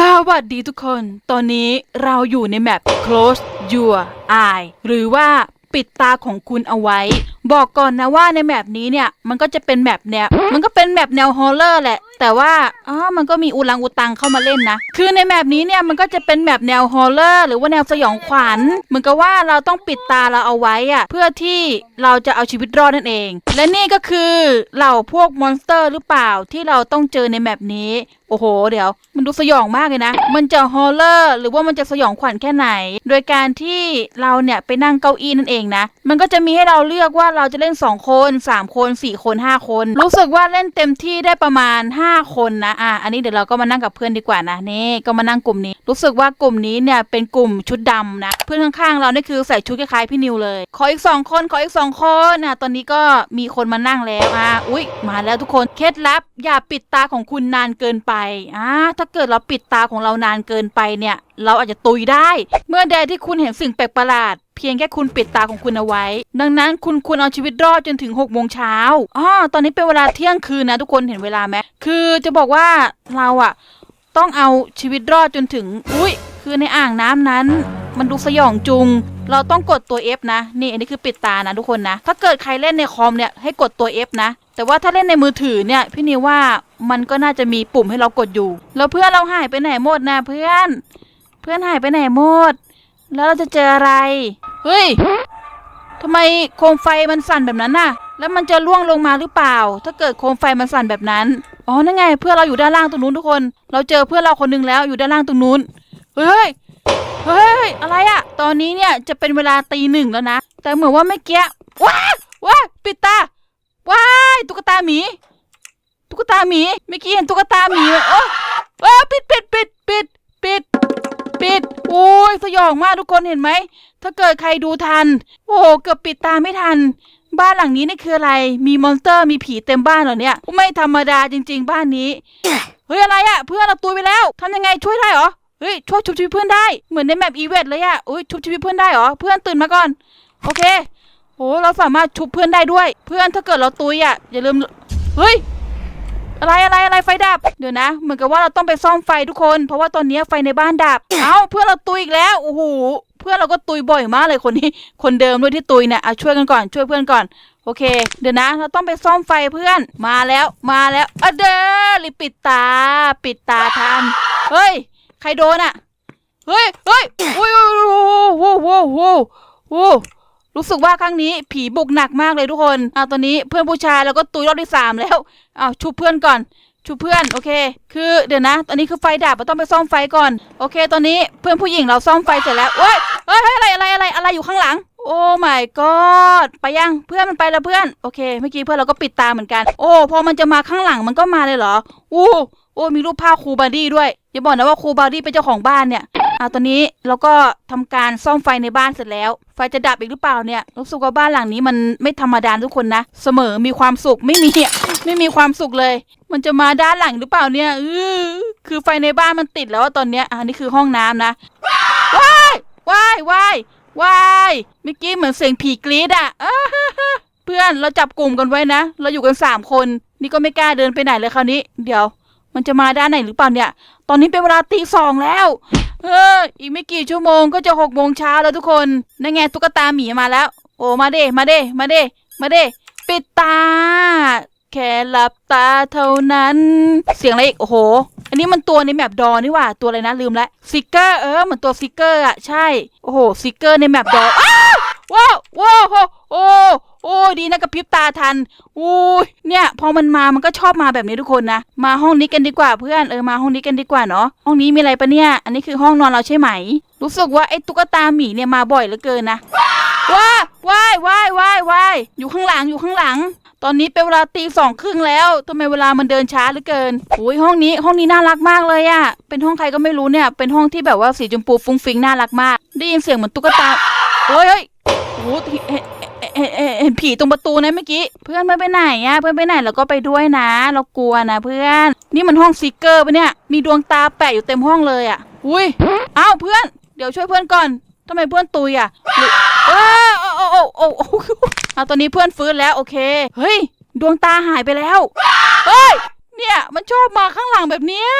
สวัสดีทุกคน ตอนนี้เราอยู่ในแมป close your eye หรือว่าปิดตาของคุณเอาไว้ บอกก่อนนะว่าในแมปนี้เนี่ยมันก็จะเป็นแมปแนวมันก็เป็นแมปแนวฮอลเลอร์แหละ แต่ว่าอ๋อมันก็มีอุลังอุตังเข้ามาเล่นนะ คือในแมปนี้เนี่ยมันก็จะเป็นแมปแนวฮอลเลอร์หรือว่าแนวสยองขวัญเหมือนกับว่าเราต้องปิดตาเราเอาไว้อะเพื่อที่เราจะเอาชีวิตรอดนั่นเอง และนี่ก็คือเหล่าพวกมอนสเตอร์หรือเปล่าที่เราต้องเจอในแมปนี้โอ้โห เดี๋ยว มันดูสยองมากเลยนะ มันจะฮอลเลอร์หรือว่ามันจะสยองขวัญแค่ไหน โดยการที่เราเนี่ยไปนั่งเก้าอี้นั่นเองนะ มันก็จะมีให้เราเลือกว่าเราราจะเล่น 2 คน 3 คน 4 คน 5 คน รู้สึกว่าเล่นเต็มที่ได้ประมาณ 5 คนนะอะอันนี้เดี๋ยวเราก็มานั่งกับเพื่อนดีกว่านะนี่ก็มานั่งกลุ่มนี้ รู้สึกว่ากลุ่มนี้เนี่ยเป็นกลุ่มชุดดำนะเพื่อนข้างๆเรานี่คือใส่ชุดคล้ายๆพี่นิวเลย ขออีก 2 คนขออีก 2 คนอะตอนนี้ก็มีคนมานั่งแล้วอะอุ๊ยมาแล้วทุกคนเคล็ดลับ อย่าปิดตาของคุณนานเกินไปอ่าถ้าเกิดเราปิดตาของเรานานเกินไปเนี่ย เราอาจจะตุยได้ เมื่อใดที่คุณเห็นสิ่งแปลกประหลาด พียงแค่คุณปิดตาของคุณเอาไว้ ดังนั้นคุณควรเอาชีวิตรอดจนถึง6กโมงเช้าอ๋อตอนนี้เป็นเวลาเที่ยงคืนนะทุกคนเห็นเวลาไหมคือจะบอกว่าเราอะต้องเอาชีวิตรอดจนถึง อุ้ยคือในอ่างน้ำนั้น มันดูสยองจุง เราต้องกดตัว F นะ นี่อันนี้คือปิดตานะทุกคนนะ ถ้าเกิดใครเล่นในคอมเนี่ยให้กดตัว F นะ แต่ว่าถ้าเล่นในมือถือเนี่ยพี่นิวว่ามันก็น่าจะมีปุ่มให้เรากดอยู่ แล้วเพื่อนเราหายไปไหนหมดนะเพื่อน เพื่อนหายไปไหนหมด แล้วเราจะเจออะไร เฮ้ยทำไมโคมไฟมันสั่นแบบนั้นน่ะ แล้วมันจะล่วงลงมาหรือเปล่า ถ้าเกิดโคมไฟมันสั่นแบบนั้น อ๋อ นั่นไง เพื่อนเราอยู่ด้านล่างตรงนู้นทุกคน เราเจอเพื่อนเราคนหนึงแล้วอยู่ด้านล่างตรงนู้น เฮ้ย เฮ้ย อะไรอะตอนนี้เนี่ยจะเป็นเวลาตีหนึ่งแล้วนะ แต่เหมือนว่าเมื่อกี้ว้าว้าปิดตา ว้ายตุ๊กตาหมี ตุ๊กตาหมี เมื่อกี้เห็นตุ๊กตาหมีไหมโอ้เอ้ยปิดปิดปิด ยสยองมากทุกคนเห็นไหม ถ้าเกิดใครดูทัน โอ้โห เกือบปิดตาไม่ทัน บ้านหลังนี้นี่คืออะไร มีมอนสเตอร์มีผีเต็มบ้านเหรอเนี่ย ไม่ธรรมดาจริง ๆ บ้านนี้ เฮ้ยอะไรอะเพื่อนเราตุยไปแล้วทำยังไงช่วยได้เหรอ เฮ้ยช่วยชุบชีวิตเพื่อนได้ เหมือนในแมปอีเวนต์เลยอะอุ้ยชุบชีวิตเพื่อนได้เหรอ เพื่อนตื่นมาก่อน โอเคโอ้เราสามารถชุบเพื่อนได้ด้วย เพื่อนถ้าเกิดเราตุยอะอย่าลืม เฮ้ย อะไรอะไรอะไรไฟดับ เดี๋ยวนะ เหมือนกับว่าเราต้องไปซ่อมไฟทุกคน เพราะว่าตอนนี้ไฟในบ้านดับ เอ้าเพื่อนเราตุยอีกแล้วโอ้โหเพื่อนเราก็ตุยบ่อยมากเลยคนนี้ คนเดิมด้วยที่ตุยเนี่ยอะช่วยกันก่อนช่วยเพื่อนก่อนโอเค เดี๋ยวนะ เราต้องไปซ่อมไฟเพื่อนมาแล้วมาแล้วอะเด้อรีบปิดตา ปิดตาทันเฮ้ย ใครโดนอะเฮ้ยเฮ้ยโอ้ยโอ้ยโอ้โหโอ้โหโอ้โห รู้สึกว่าครั้งนี้ผีบุกหนักมากเลยทุกคนอ่าตอนนี้เพื่อนผู้ชายเราก็ตุยรอบที่สามแล้วอ้าวชุบเพื่อนก่อนชุบเพื่อนโอเค คือเดี๋ยวนะ ตอนนี้คือไฟดับเราต้องไปซ่อมไฟก่อน โอเค ตอนนี้เพื่อนผู้หญิงเราซ่อมไฟเสร็จแล้วเฮ้ยเฮ้ยเฮ้ยอะไรอะไรอะไรอะไรอยู่ข้างหลัง โอ้ my god ไปยังเพื่อนมันไปแล้วเพื่อนโอเคเมื่อกี้เพื่อนเราก็ปิดตาเหมือนกัน โอ้พอมันจะมาข้างหลังมันก็มาเลยเหรออู้โอ้มีรูปภาพครูบาร์ดี้ด้วยอย่าบอกนะว่าครูบาร์ดี้เป็นเจ้าของบ้านเนี่ย อ่าตอนนี้เราก็ทำการซ่อมไฟในบ้านเสร็จแล้ว ไฟจะดับอีกหรือเปล่าเนี่ยรู้สึกว่าบ้านหลังนี้มันไม่ธรรมดาทุกคนนะ เสมอมีความสุขไม่มีไม่มีความสุขเลย มันจะมาด้านหลังหรือเปล่าเนี่ยเออคือไฟในบ้านมันติดแล้วตอนเนี้ยอันนี้คือห้องน้ำนะว้ายว้ายว้ายว้ายเมื่อกี้เหมือนเสียงผีกรี๊ดอะอ้าฮ่าฮ่าเพื่อนเราจับกลุ่มกันไว้นะ เราอยู่กันสามคน นี่ก็ไม่กล้าเดินไปไหนเลยคราวนี้ เดี๋ยว มันจะมาด้านไหนหรือเปล่าเนี่ย ตอนนี้เป็นเวลาตีสองแล้ว เอออีกไม่กี่ชั่วโมงก็จะหกโมงเช้าแล้วทุกคนนั่นไงตุ๊กตาหมีมาแล้ว โอ้มาเด้มาเด้มาเด้มาเด้ปิดตา แค่หลับตาเท่านั้น เสียงอะไรอีกโอ้โห อันนี้มันตัวในแมปดอนี่หว่าตัวอะไรนะลืมแล้วซิกเกอร์เออเหมือนตัวซิกเกอร์อะใช่โอ้โหซิกเกอร์ในแมปดอว้าวว้าวโอ้ โอ้ดีนะกระพริบตาทันอุ้ยเนี่ย พอมันมามันก็ชอบมาแบบนี้ทุกคนนะ มาห้องนี้กันดีกว่าเพื่อนเออมาห้องนี้กันดีกว่าเนาะห้องนี้มีอะไรปะเนี่ย อันนี้คือห้องนอนเราใช่ไหม รู้สึกว่าไอ้ตุ๊กตาหมีเนี่ยมาบ่อยเหลือเกินนะว้าว้ายว้ายว้ายว้ายอยู่ข้างหลังอยู่ข้างหลัง ตอนนี้เป็นเวลาตีสองครึ่งแล้วทำไมเวลามันเดินช้าเหลือเกินโอ้ยห้องนี้ห้องนี้น่ารักมากเลยอะเป็นห้องใครก็ไม่รู้เนี่ย เป็นห้องที่แบบว่าสีชมพูฟุ้งฟิ้งน่ารักมาก ได้ยินเสียงเหมือนตุ๊กตาเฮ้ยเฮ้ยโอ้โห เห็นเห็นเห็นผีตรงประตูนะเมื่อกี้ เพื่อนไม่ไปไหนอะเพื่อนไปไหนเราก็ไปด้วยนะ เรากลัวนะเพื่อน นี่มันห้องซิกเกอร์ปะเนี่ย มีดวงตาแปะอยู่เต็มห้องเลยอะอุ้ยอ้าวเพื่อน เดี๋ยวช่วยเพื่อนก่อนทำไมเพื่อนตุยอะหรือเออโอ้โอ้โอ้โอ้เอาตอนนี้เพื่อนฟื้นแล้วโอเค เฮ้ย ดวงตาหายไปแล้ว เฮ้ย เนี่ยมันชอบมาข้างหลังแบบเนี้ย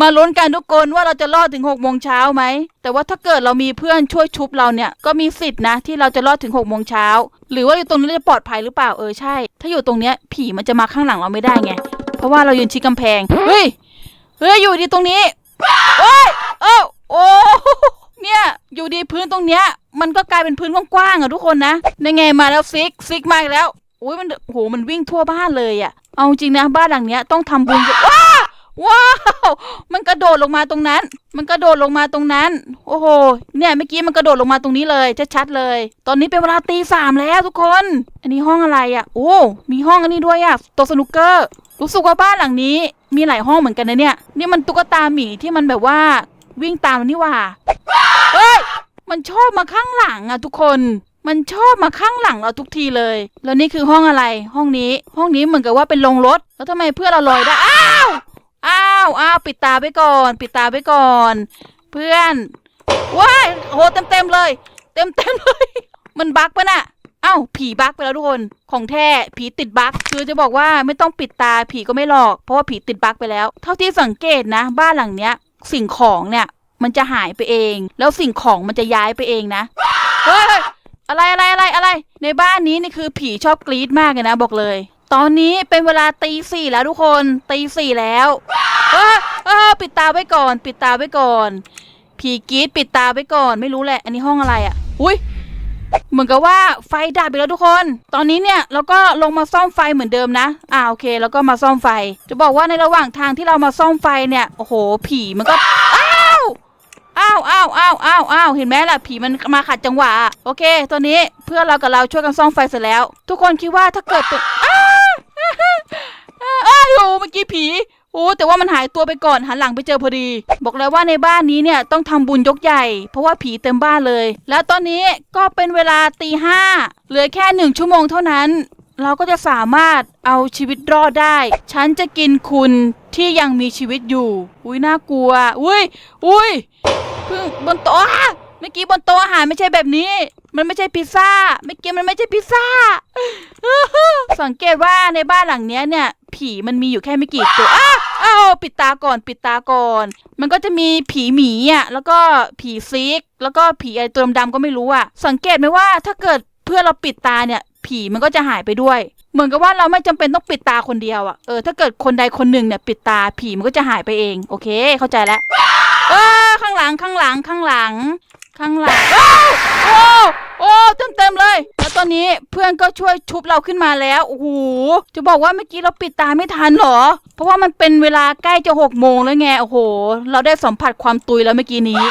มาลุ้นกันทุกคนว่าเราจะรอดถึง6กโมงเช้าไหม แต่ว่าถ้าเกิดเรามีเพื่อนช่วยชุบเราเนี่ย ก็มีสิทธินะ ที่เราจะรอดถึง6กโมงเช้า หรือว่าอยู่ตรงนี้จะปลอดภัยหรือเปล่าเออใช่ ถ้าอยู่ตรงเนี้ยผีมันจะมาข้างหลังเราไม่ได้ไง เพราะว่าเรายืนชิดกำแพง เฮ้ย เฮ้ยอยู่ดีตรงนี้โอ้ย เอ้าโอ้เนี่ยอยู่ดีพื้นตรงเนี้ย มันก็กลายเป็นพื้นกว้างๆอะทุกคนนะในไงมาแล้วซิกซิกมาแล้วโอ้ยมันโหมันวิ่งทั่วบ้านเลยอะเอาจริงนะบ้านหลังเนี้ยต้องทำบุญว้า ว้าว มันกระโดดลงมาตรงนั้น มันกระโดดลงมาตรงนั้น โอ้โห เนี่ยเมื่อกี้มันกระโดดลงมาตรงนี้เลยชัดๆเลย ตอนนี้เป็นเวลาตีสามแล้วทุกคน อันนี้ห้องอะไรอะโอ้ มีห้องอันนี้ด้วยอะโต๊ะสนุกเกอร์ รู้สึกว่าบ้านหลังนี้ มีหลายห้องเหมือนกันนะเนี่ย นี่มันตุ๊กตาหมีที่มันแบบว่าวิ่งตามนี่ว่า เฮ้ย มันชอบมาข้างหลังอะทุกคน มันชอบมาข้างหลังเราทุกทีเลย แล้วนี่คือห้องอะไร ห้องนี้ ห้องนี้เหมือนกับว่าเป็นโรงรถ แล้วทำไมเพื่อนเราลอยได้ อ้าวอ้าวปิดตาไปก่อน ปิดตาไปก่อน เพื่อนว้ายโหเต็มเต็มเลย เต็มเต็มเลย มันบั๊กปะน่ะอ้าวผีบั๊กไปแล้วทุกคนของแท้ผีติดบั๊กคือจะบอกว่าไม่ต้องปิดตาผีก็ไม่หลอก เพราะว่าผีติดบั๊กไปแล้ว เท่าที่สังเกตนะ บ้านหลังเนี้ย สิ่งของเนี่ย มันจะหายไปเอง แล้วสิ่งของมันจะย้ายไปเองนะเฮ้ยอะไรอะไรอะไรอะไร ในบ้านนี้นี่คือผีชอบกรี๊ดมากเลยนะบอกเลย ตอนนี้เป็นเวลาตีสี่แล้วทุกคนตีสี่แล้วเออเออปิดตาไว้ก่อน ปิดตาไว้ก่อน ผีกรีดปิดตาไว้ก่อน ไม่รู้แหละ อันนี้ห้องอะไรอะ่ะ อุ้ยเหมือนกับว่าไฟดับไปแล้วทุกคน ตอนนี้เนี่ยเราก็ลงมาซ่อมไฟเหมือนเดิมนะ อ่าโอเค แล้วก็มาซ่อมไฟ จะบอกว่าในระหว่างทางที่เรามาซ่อมไฟเนี่ย โอ้โห ผีมันก็ อ้าว อ้าวอ้าวอ้าวอ้าวอ้าวเห็นไหมล่ะ ผีมันมาขัดจังหวะ โอเค ตอนนี้เพื่อนเรากับเราช่วยกันซ่อมไฟเสร็จแล้ว ทุกคนคิดว่าถ้าเกิดเป็น อ้าวอ้าวโอ้เมื่อกี้ผีโอ้แต่ว่ามันหายตัวไปก่อนหันหลังไปเจอพอดี บอกเลยว่าในบ้านนี้เนี่ยต้องทำบุญยกใหญ่ เพราะว่าผีเต็มบ้านเลย แล้วตอนนี้ก็เป็นเวลาตีห้าเหลือแค่หนึ่งชั่วโมงเท่านั้น เราก็จะสามารถเอาชีวิตรอดได้ ฉันจะกินคุณที่ยังมีชีวิตอยู่ อุ้ยน่ากลัว อุ้ยอุ้ยเพิ่งบนโต๊ะอะเมื่อกี้บนโต๊ะอาหารไม่ใช่แบบนี้ มันไม่ใช่พิซซ่าเมื่อกี้มันไม่ใช่พิซซ่าสังเกตว่าในบ้านหลังเนี้ยเนี่ย ผีมันมีอยู่แค่ไม่กี่ตัวอ้าอ้าวปิดตาก่อนปิดตาก่อน มันก็จะมีผีหมีอะแล้วก็ผีซิก แล้วก็ผีไอตัวดำๆก็ไม่รู้อะ สังเกตไหมว่าถ้าเกิดเพื่อเราปิดตาเนี่ย ผีมันก็จะหายไปด้วย เหมือนกับว่าเราไม่จำเป็นต้องปิดตาคนเดียวอะเออถ้าเกิดคนใดคนหนึ่งเนี่ยปิดตาผีมันก็จะหายไปเอง โอเค เข้าใจแล้วเออข้างหลังข้างหลังข้างหลัง ข้างหลังโอ้โอ้เต็มเต็มเลย อนนี้เพื่อนก็ช่วยชุบเราขึ้นมาแล้วโอ้โหจะบอกว่าเมื่อกี้เราปิดตาไม่ทันหรอ เพราะว่ามันเป็นเวลาใกล้จะหกโมงแล้วไงโอ้โห เราได้สัมผัสความตุยแล้วเมื่อกี้นี้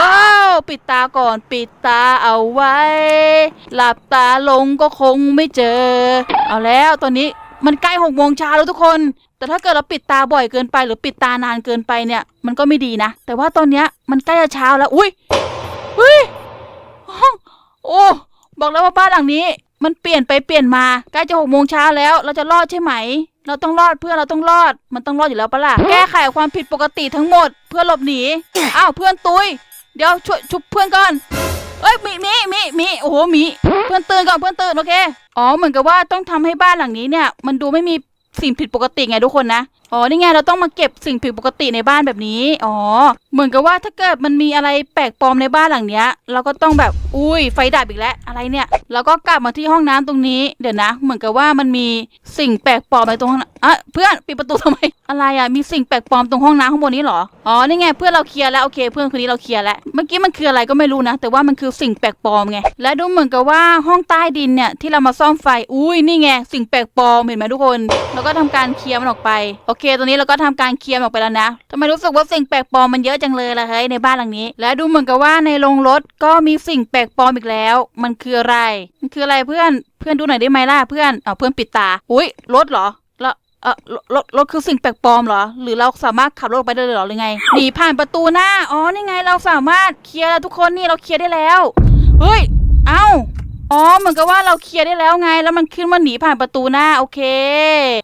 ว้าวปิดตาก่อนปิดตาเอาไว้ หลับตาลงก็คงไม่เจอ เอาแล้วตอนนี้มันใกล้หกโมงเช้าแล้วทุกคน แต่ถ้าเกิดเราปิดตาบ่อยเกินไป หรือปิดตานานเกินไปเนี่ย มันก็ไม่ดีนะ แต่ว่าตอนเนี้ยมันใกล้จะเช้าแล้ว อุ้ยอุ้ยห้องโอ้ บอกแล้วว่าบ้านหลังนี้ มันเปลี่ยนไปเปลี่ยนมาใกล้จะหกโมงเช้าแล้ว เราจะรอดใช่ไหม เราต้องรอดเพื่อนเราต้องรอด มันต้องรอดอยู่แล้วปะล่ะแก้ไขความผิดปกติทั้งหมด เพื่อหลบหนีอ้าวเพื่อนตุย เดี๋ยวช่วยชุบเพื่อนก่อนเอ้ยมีมีมีมีโอ้โหมีเพื่อนตื่นก่อนเพื่อนตื่นโอเคอ๋อเหมือนกับว่าต้องทำให้บ้านหลังนี้เนี่ย มันดูไม่มีสิ่งผิดปกติไงทุกคนนะอ๋อ นี่ไง เราต้องมาเก็บสิ่งผิดปกติในบ้านแบบนี้ อ๋อ เหมือนกับว่าถ้าเกิดมันมีอะไรแปลกปลอมในบ้านหลังเนี้ย เราก็ต้องแบบ อุ้ย ไฟดับอีกแล้ว อะไรเนี่ย เราก็กลับมาที่ห้องน้ำตรงนี้ เดี๋ยวนะ เหมือนกับว่ามันมีสิ่งแปลกปลอมในตรงห้องอะเพื่อนปิดประตูทำไม อะไรอะ มีสิ่งแปลกปลอมตรงห้องน้ำข้างบนนี้เหรอ อ๋อ นี่ไง เพื่อนเราเคลียร์แล้ว โอเค เพื่อนคนนี้เราเคลียร์แล้ว เมื่อกี้มันคืออะไรก็ไม่รู้นะ แต่ว่ามันคือสิ่งแปลกปลอมไง และดูเหมือนกับว่าห้องใต้ดินเนี่ยที่เรามาซ่อมไฟ อุ้ยนี่ไงสิ่งแปลกปลอมเห็นไหมทุกคน แล้วก็ทำการเคลียร์มันออกไปโอเคตอนนี้เราก็ทำการเคลียร์ออกไปแล้วนะทำไมรู้สึกว่าสิ่งแปลกปลอมมันเยอะจังเลยล่ะเฮ้ยในบ้านหลังนี้ และดูเหมือนกับว่าในโรงรถก็มีสิ่งแปลกปลอมอีกแล้ว มันคืออะไรมันคืออะไรเพื่อนเพื่อนดูหน่อยได้ไหมล่ะเพื่อนเอาเพื่อนปิดตาอุ้ยรถเหรอแล้วเออรถรถคือสิ่งแปลกปลอมเหรอ หรือเราสามารถขับรถไปได้เลยหรอหรือไงหนีผ่านประตูหน้า อ๋อ นี่ไงเราสามารถเคลียร์แล้วทุกคนนี่เราเคลียร์ได้แล้ว เฮ้ย อ๋อเหมือนกับว่าเราเคลียร์ได้แล้วไง แล้วมันขึ้นมาหนีผ่านประตูหน้าโอเค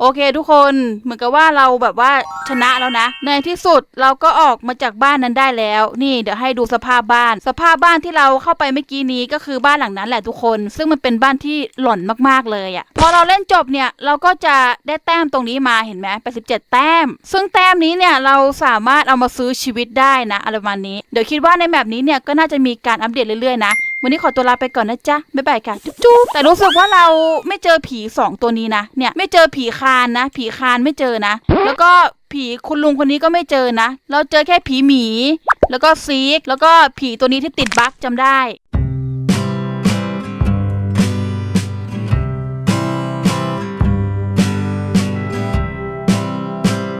โอเค ทุกคนเหมือนกับว่าเราแบบว่าชนะแล้วนะ ในที่สุดเราก็ออกมาจากบ้านนั้นได้แล้ว นี่เดี๋ยวให้ดูสภาพบ้าน สภาพบ้านที่เราเข้าไปเมื่อกี้นี้ก็คือบ้านหลังนั้นแหละทุกคน ซึ่งมันเป็นบ้านที่หล่อนมากๆเลยอะ่ะพอเราเล่นจบเนี่ยเราก็จะได้แต้มตรงนี้มาเห็นไหม87แต้ม ซึ่งแต้มนี้เนี่ยเราสามารถเอามาซื้อชีวิตได้นะอะไรประมาณนี้เดี๋ยวคิดว่าในแบบนี้เนี่ยก็น่าจะมีการอัปเดตเรื่อยๆนะ วันนี้ขอตัวลาไปก่อนนะจ๊ะ บ๊ายบายค่ะ จุ๊บๆแต่รู้สึกว่าเราไม่เจอผีสองตัวนี้นะ เนี่ยไม่เจอผีคานนะ ผีคานไม่เจอนะ แล้วก็ผีคุณลุงคนนี้ก็ไม่เจอนะ เราเจอแค่ผีหมี แล้วก็ซีก แล้วก็ผีตัวนี้ที่ติดบั๊กจำได้